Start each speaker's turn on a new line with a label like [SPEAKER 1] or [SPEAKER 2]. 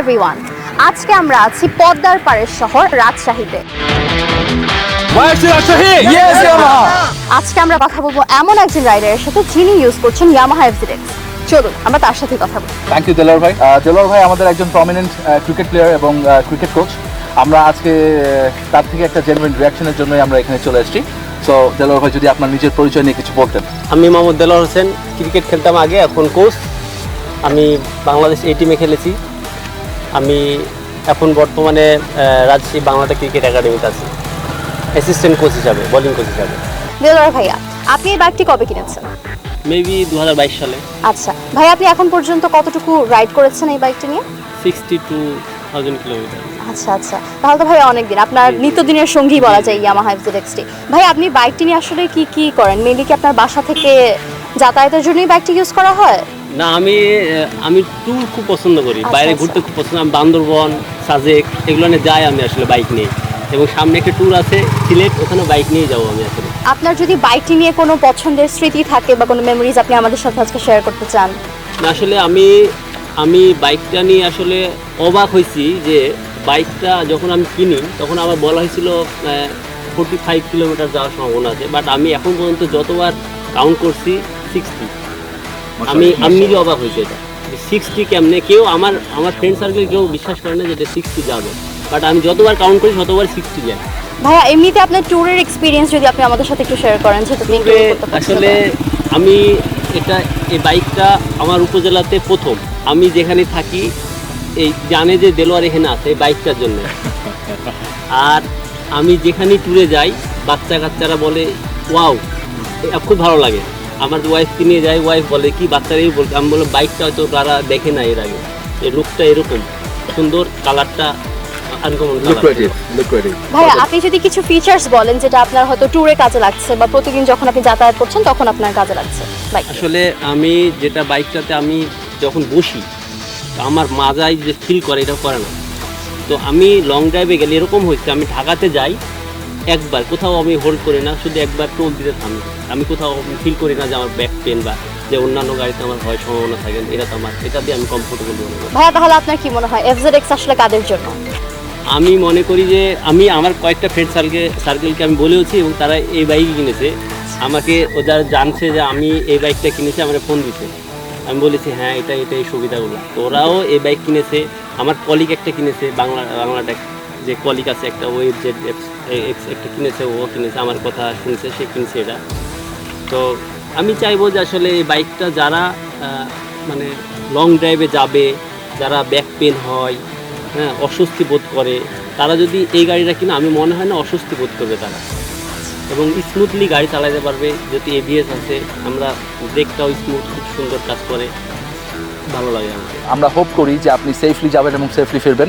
[SPEAKER 1] Everyone আজকে আমরা আছি পদ্মার পাড়ের শহর রাজশাহীতে। আজকে আমরা কথা বলব এমন একজন রাইডারের সাথে যিনি ইউজ করছেন ইয়ামাহা এফজিডেক্স চলুন আমরা তার সাথে কথা বলি।
[SPEAKER 2] থ্যাংক ইউ দেলোয়ার ভাই। দেলোয়ার ভাই আমাদের একজন প্রমিনেন্ট ক্রিকেট প্লেয়ার এবং ক্রিকেট কোচ আমরা আজকে তার থেকে একটা জেনুইন রিয়াকশনের জন্যই আমরা এখানে চলে এসেছি। সো দেলোয়ার ভাই যদি আপনার নিজের পরিচয় নিয়ে কিছু বলতেন।
[SPEAKER 3] আমি মোহাম্মদ দেলোয়ার হোসেন ক্রিকেট খেলতাম আগে এখন কোচ আমি বাংলাদেশ এই টিমে খেলেছি। আমি এখন বর্তমানে রাজশাহী বাংলাদেশ ক্রিকেট একাডেমিতে আছি। অ্যাসিস্ট্যান্ট কোচ হিসাবে বোলিং কোচ হিসাবে।
[SPEAKER 1] দেলোয়ার ভাইয়া আপনি এই বাইকটি কবে কিনেছেন?
[SPEAKER 3] মেবি দু হাজার বাইশ সালে।
[SPEAKER 1] আচ্ছা ভাই আপনি এখন পর্যন্ত কতটুকু রাইড করেছেন এই বাইকটি নিয়ে?
[SPEAKER 3] সিক্সটি টু থাউজেন্ড কিলোমিটার
[SPEAKER 1] আচ্ছা আচ্ছা। তাহলে তো ভাই অনেকদিন আপনার নিত্যদিনের সঙ্গী বলা যায় ইয়ামাহা এফজেডএক্সটি ভাই আপনি বাইকটি নিয়ে আসলে কি কি করেন? মেনলি কি আপনার বাসা থেকে যাতায়াতের জন্যই বাইকটি ইউজ করা হয়?
[SPEAKER 3] না আমি আমি ট্যুর খুব পছন্দ করি।
[SPEAKER 1] আচ্ছা,
[SPEAKER 3] বাইরে
[SPEAKER 1] আচ্ছা।
[SPEAKER 3] ঘুরতে খুব পছন্দ আমি বান্দরবন সাজেক এগুলো নিয়ে যাই আমি আসলে বাইক নিয়ে। এবং সামনে একটা ট্যুর আছে সিলেট ওখানে বাইক নিয়ে যাব আমি আসলে।
[SPEAKER 1] আপনার যদি বাইকটি নিয়ে কোনো পছন্দের স্মৃতি থাকে বা কোনো মেমোরিজ আপনি আমাদের সাথে আজকে শেয়ার করতে চান?
[SPEAKER 3] না আসলে আমি আমি বাইকটা নিয়ে আসলে অবাক হয়েছি যে বাইকটা যখন আমি কিনি তখন আমার বলা হয়েছিল ফোর্টি ফাইভ কিলোমিটার যাওয়ার সম্ভাবনা আছে। বাট আমি এখন পর্যন্ত যতবার কাউন্ট করছি সিক্সটি আমি আমি নিজে অবাক হয়েছি এটা। সিক্সটি কেমনে? কেউ আমার আমার ফ্রেন্ড সার্কেল কেউ বিশ্বাস করে না যে এটা সিক্সটি যাবে। বাট আমি যতবার কাউন্ট করি ততবার সিক্সটি যায়।
[SPEAKER 1] ভাইয়া এমনিতে আপনার ট্যুরের এক্সপিরিয়েন্স যদি আপনি আমাদের সাথে একটু শেয়ার করেন সেটা আপনি
[SPEAKER 3] আসলে আমি এটা এই বাইকটা আমার উপজেলাতে প্রথম। আমি যেখানে থাকি এই জানে যে দেলোয়ার এখানে আছে এই বাইকটার জন্য। আর আমি যেখানেই ট্যুরে যাই বাচ্চা কাচ্চারা বলে ওয়াও খুব ভালো লাগে। আমার ওয়াইফকে নিয়ে যাই ওয়াইফ বলে কি বাচ্চারাই বলতে আমি বললাম বাইকটা হয়তো তারা দেখে না এর আগে। এই লুকটা এরকম। সুন্দর কালারটা
[SPEAKER 1] ভাইয়া আপনি যদি কিছু ফিচার্স বলেন যেটা আপনার হয়তো ট্যুরে কাজে লাগছে বা প্রতিদিন যখন আপনি যাতায়াত করছেন তখন আপনার কাজে লাগছে বাইক
[SPEAKER 3] আসলে আমি যেটা বাইকটাতে আমি যখন বসি তো আমার মাজায় যে ফিল করে এটা করে না। তো আমি লং ড্রাইভে গেলে এরকম হচ্ছে আমি ঢাকাতে যাই একবার। কোথাও আমি হোল্ড করি না শুধু একবার টোল দিতে থামি। আমি কোথাও ফিল করি না যে আমার ব্যাক পেন বা যে অন্যান্য গাড়িতে আমার ভয় সম্ভাবনা থাকে এটা তো আমার এটা দিয়ে আমি কমফোর্টেবল মনে করি।
[SPEAKER 1] ভাইয়া তাহলে আপনার কি মনে হয়? এফজেডএক্স আসলে কাদের জন্য?
[SPEAKER 3] আমি মনে করি যে আমি আমার কয়েকটা ফ্রেন্ড সার্কেল সার্কেলকে আমি বলেওছি এবং তারা এই বাইক কিনেছে। আমাকে ও যারা জানছে যে আমি এই বাইকটা কিনেছি আমার ফোন দিতে আমি বলেছি হ্যাঁ এটা এটা এই সুবিধাগুলো। তো ওরাও এই বাইক কিনেছে। আমার কলিগ একটা কিনেছে বাংলা বাংলাটা যে কলিগ আছে একটা ওয়েব জেড এক্স একটা কিনেছে ও কিনেছে। আমার কথা শুনছে সে কিনছে এটা। তো আমি চাইব যে আসলে এই বাইকটা যারা মানে লং ড্রাইভে যাবে যারা ব্যাক পেন হয় হ্যাঁ অস্বস্তি বোধ করে তারা যদি এই গাড়িটা কিনে আমি মনে হয় না অস্বস্তি বোধ করবে তারা। এবং স্মুথলি গাড়ি চালাতে পারবে যদি এবিএস আছে আমরা ব্রেকটাও স্মুথ খুব সুন্দর কাজ করে ভালো লাগে আমাকে।
[SPEAKER 2] আমরা হোপ করি যে আপনি সেফলি যাবেন এবং সেফলি ফিরবেন।